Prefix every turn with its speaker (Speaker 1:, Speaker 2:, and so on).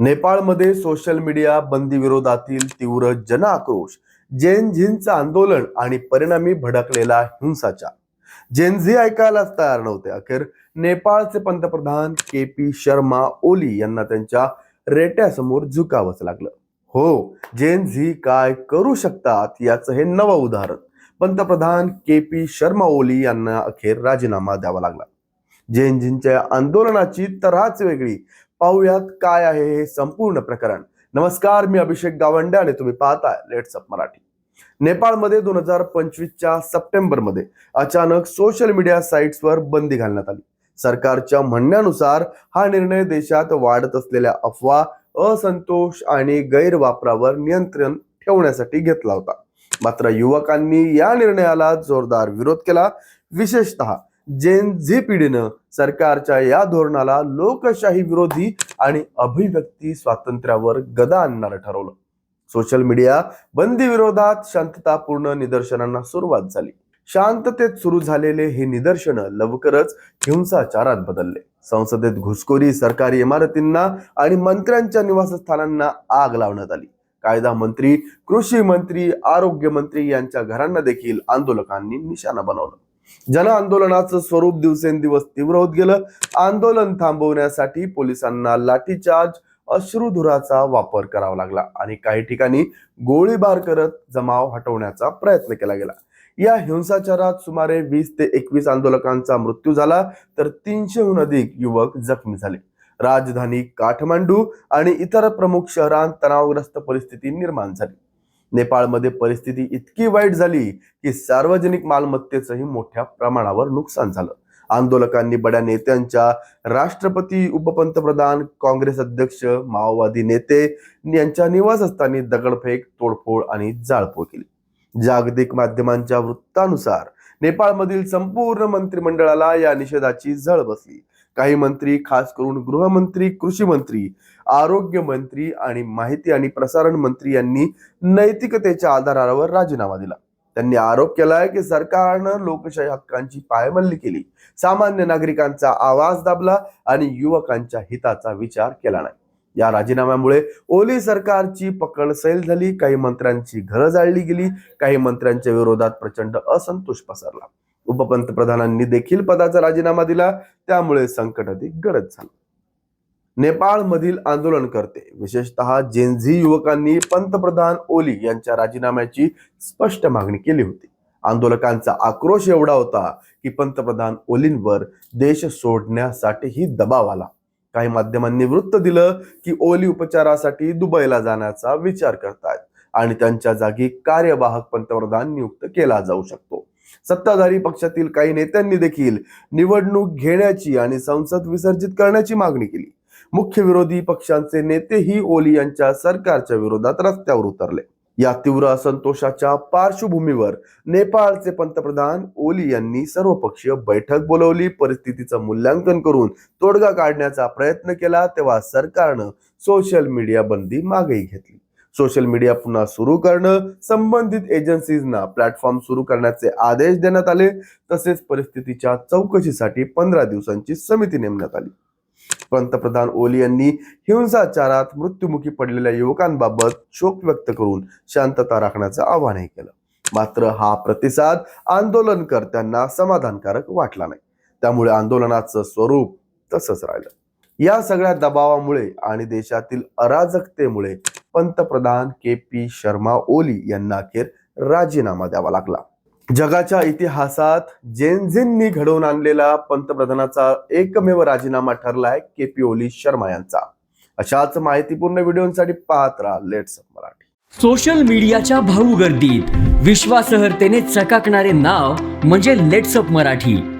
Speaker 1: नेपाळमध्ये social media बंदी विरोधातील तीव्र जनआक्रोश जेन झींचं आंदोलन आणि परिणामी भडकलेला हिंसाचार. जेन झी ऐकायलाच तयार नव्हते. अखेर नेपाळचे पंतप्रधान के पी शर्मा ओली यांना त्यांच्या रेट्यासमोर झुकावंच लागलं. हो जेन झी काय करू शकतात याचं हे नवं उदाहरण. पंतप्रधान के पी शर्मा ओली यांना अखेर राजीनामा द्यावा लागला. जेन आंदोलनाची तराच वेगळी. पाहूयात काय आहे हे संपूर्ण प्रकरण. नमस्कार मी अभिषेक गावंडे आणि तुम्ही पाहताय लेट्स अप मराठी. नेपाळमध्ये दोन हजार पंचवीसच्या सप्टेंबरमध्ये अचानक सोशल मीडिया साईट्सवर बंदी घालण्यात आली. सरकारच्या म्हणण्यानुसार हा निर्णय देशात वाढत असलेल्या अफवा असंतोष आणि गैरवापरावर नियंत्रण ठेवण्यासाठी घेतला होता. मात्र युवकांनी या निर्णयाला जोरदार विरोध केला. विशेषतः जेन झी पिढीनं सरकारच्या या धोरणाला लोकशाही विरोधी आणि अभिव्यक्ती स्वातंत्र्यावर गदा आणणारं ठरवलं. सोशल मीडिया बंदी विरोधात शांततापूर्ण निदर्शनांना सुरुवात झाली. शांततेत सुरू झालेले हे निदर्शन लवकरच हिंसाचारात बदलले. संसदेत घुसखोरी सरकारी इमारतींना आणि मंत्र्यांच्या निवासस्थानांना आग लावण्यात आली. कायदा मंत्री कृषी मंत्री आरोग्य मंत्री यांच्या घरांना देखील आंदोलकांनी निशाणा बनवलं. जन आंदोलनाचं स्वरूप दिवसेंदिवस तीव्र होत गेलं. आंदोलन थांबवण्यासाठी पोलिसांना लाठीचार्ज अश्रुधुराचा वापर करावा लागला आणि काही ठिकाणी गोळीबार करत जमाव हटवण्याचा प्रयत्न केला गेला. या हिंसाचारात सुमारे वीस ते एकवीस आंदोलकांचा मृत्यू झाला तर तीनशेहून अधिक युवक जखमी झाले. राजधानी काठमांडू आणि इतर प्रमुख शहरांत तणावग्रस्त परिस्थिती निर्माण झाली. नेपाळमध्ये परिस्थिती इतकी वाईट झाली की सार्वजनिक मालमत्तेचंही मोठ्या प्रमाणावर नुकसान झालं. आंदोलकांनी बड्या नेत्यांच्या राष्ट्रपती उपपंतप्रधान काँग्रेस अध्यक्ष माओवादी नेते यांच्या निवासस्थानी दगडफेक तोडफोड आणि जाळपोळ केली. जागतिक माध्यमांच्या वृत्तानुसार नेपाळमधील संपूर्ण मंत्रिमंडळाला या निषेधाची झळ बसली. काही मंत्री खास करून गृहमंत्री कृषी मंत्री आरोग्य मंत्री आणि माहिती आणि प्रसारण मंत्री यांनी नैतिकतेच्या आधारावर राजीनामा दिला. त्यांनी आरोप केलाय की सरकारनं लोकशाही हक्कांची पायमल्ली केली. सामान्य नागरिकांचा आवाज दाबला आणि युवकांच्या हिताचा विचार केला नाही. या राजीनाम्यामुळे ओली सरकारची पकड सैल झाली काही मंत्र्यांची घरं जाळली गेली काही मंत्र्यांच्या विरोधात प्रचंड असंतोष पसरला. उपपंतप्रधानांनी देखील पदाचा राजीनामा दिला. त्यामुळे संकट अधिक गडद झालं. नेपाळमधील आंदोलनकर्ते विशेषतः जेनझी युवकांनी पंतप्रधान ओली यांच्या राजीनाम्याची स्पष्ट मागणी केली होती. आंदोलकांचा आक्रोश एवढा होता की पंतप्रधान ओलींवर देश सोडण्यासाठीही दबाव आला. काही माध्यमांनी वृत्त दिलं की ओली उपचारासाठी दुबईला जाण्याचा विचार करतायत आणि त्यांच्या जागी कार्यवाहक पंतप्रधान नियुक्त केला जाऊ शकतो. सत्ताधारी पक्षातील काही नेत्यांनी देखील निवडणूक घेण्याची आणि संसद विसर्जित करण्याची मागणी केली. मुख्य विरोधी पक्षांचे नेतेही ओली यांच्या सरकारच्या विरोधात रस्त्यावर उतरले. या तीव्र असंतोषाच्या पार्श्वभूमीवर नेपाळचे पंतप्रधान ओली यांनी सर्वपक्षीय बैठक बोलवली. परिस्थितीचं मूल्यांकन करून तोडगा काढण्याचा प्रयत्न केला तेव्हा सरकारनं सोशल मीडिया बंदी मागेही घेतली. सोशल मीडिया पुन्हा सुरू करणं संबंधित एजन्सीजना प्लॅटफॉर्म सुरू करण्याचे आदेश देण्यात आले. तसेच परिस्थितीच्या चौकशीसाठी पंधरा दिवसांची समिती नेमण्यात आली. पंतप्रधान ओली यांनी हिंसाचारात मृत्युमुखी पडलेल्या युवकांबाबत शोक व्यक्त करून शांतता राखण्याचं आवाहनही केलं. मात्र हा प्रतिसाद आंदोलनकर्त्यांना समाधानकारक वाटला नाही. त्यामुळे आंदोलनाचं स्वरूप तसंच राहिलं. या सगळ्या दबावामुळे आणि देशातील अराजकतेमुळे पंतप्रधान के पी शर्मा ओली यांना अखेर राजीनामा द्यावा लागला. जगाच्या इतिहासात जेनझिननी घडवून आणलेला पंतप्रधानाचा एकमेव राजीनामा ठरलाय के पी ओली शर्मा यांचा. अशाच माहितीपूर्ण व्हिडिओसाठी पाहत राहा लेट्स मराठी.
Speaker 2: सोशल मीडियाच्या भाऊ गर्दीत विश्वासार्हतेने चकाकणारे नाव म्हणजे लेट्सअप मराठी.